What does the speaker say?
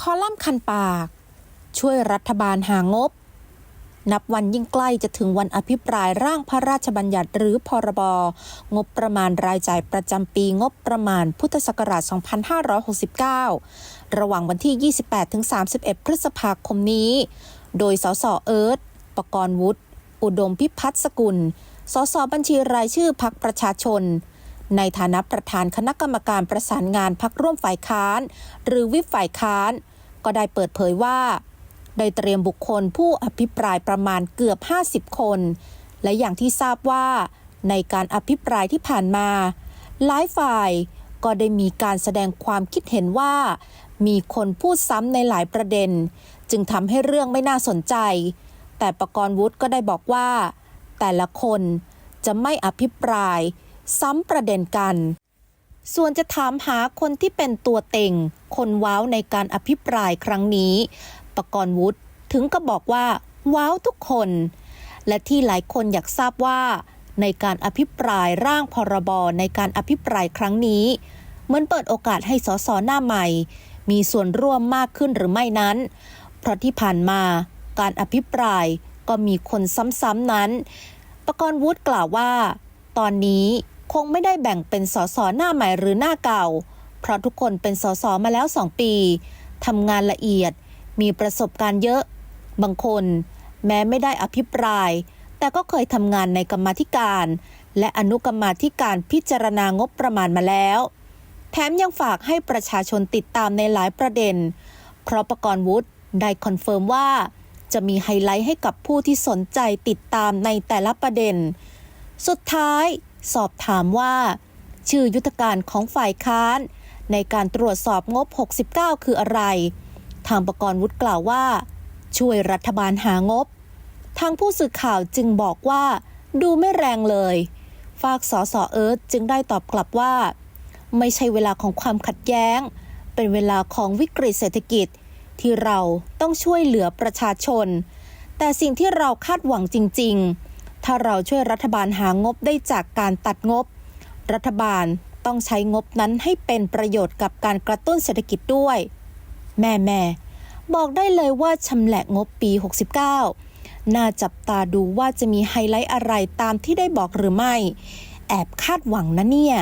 คอลัมน์คันปาก ช่วยรัฐบาลหางบ นับวันยิ่งใกล้จะถึงวันอภิปรายร่างพระราชบัญญัติหรือพรบ งบประมาณรายจ่ายประจำปีงบประมาณพุทธศักราช 2569 ระหว่างวันที่ 28-31 พฤษภาคมนี้ โดยสสเอิร์ธปกรณ์วุฒิ อุดมพิพัฒน์สกุล สสบัญชีรายชื่อพักประชาชน ในฐานะประธานคณะกรรมการประสานงานพักร่วมฝ่ายค้าน หรือวิปฝ่ายค้าน ก็ได้เปิดเผยว่า ได้เตรียมบุคคลผู้อภิปรายประมาณเกือบ 50 คน และอย่างที่ทราบว่าในการอภิปรายที่ผ่านมา หลายฝ่ายก็ได้มีการแสดงความคิดเห็นว่า มีคนพูดซ้ำในหลายประเด็น จึงทำให้เรื่องไม่น่าสนใจ แต่ประกรณ์วุฒิก็ได้บอกว่า แต่ละคนจะไม่อภิปราย ซ้ำประเด็นกัน ส่วนจะถามหาคนที่เป็นตัวเต็ง คนว้าวในการอภิปรายครั้งนี้ประกรณ์วุฒิถึงก็บอกว่า ว้าวทุกคน และที่หลายคนอยากทราบว่า ในการอภิปรายร่างพรบในการอภิปรายครั้งนี้เหมือนเปิดโอกาสให้สสหน้าใหม่ มีส่วนร่วมมากขึ้นหรือไม่นั้น เพราะที่ผ่านมาการอภิปรายก็มีคนซ้ำๆนั้น ประกรณ์วุฒิกล่าวว่า ตอนนี้ คงไม่ได้แบ่งเป็นสสหน้าใหม่หรือหน้าเก่า เพราะทุกคนเป็นสสมาแล้วสองปีทำงานละเอียด มีประสบการณ์เยอะ บางคน แม้ไม่ได้อภิปราย แต่ก็เคยทำงานในกรรมธิการ และอนุกรรมธิการพิจารณางบประมาณมาแล้ว แถมยังฝากให้ประชาชนติดตามในหลายประเด็น เพราะประกรณ์วุฒิได้คอนเฟิร์มว่า จะมีไฮไลท์ให้กับผู้ที่สนใจติดตามในแต่ละประเด็น สุดท้าย สอบถามว่า ชื่อยุทธการของฝ่ายค้าน ในการตรวจสอบงบ 69 คืออะไร ทางประกรณ์วุฒิกล่าวว่า ช่วยรัฐบาลหางบ ทางผู้สื่อข่าวจึงบอกว่า ดูไม่แรงเลย ฝากสอสอเอิร์ธจึงได้ตอบกลับว่า ไม่ใช่เวลาของความขัดแย้ง เป็นเวลาของวิกฤตเศรษฐกิจ ที่เราต้องช่วยเหลือประชาชน แต่สิ่งที่เราคาดหวังจริง ๆ ถ้าเราช่วยรัฐบาลหางบได้จากการตัดงบ รัฐบาลต้องใช้งบนั้นให้เป็นประโยชน์กับการกระตุ้นเศรษฐกิจด้วย แม่แม่บอกได้เลยว่าชำแหละงบปี 69 น่าจับตาดูว่าจะมีไฮไลท์อะไรตามที่ได้บอกหรือไม่ แอบคาดหวังนะเนี่ย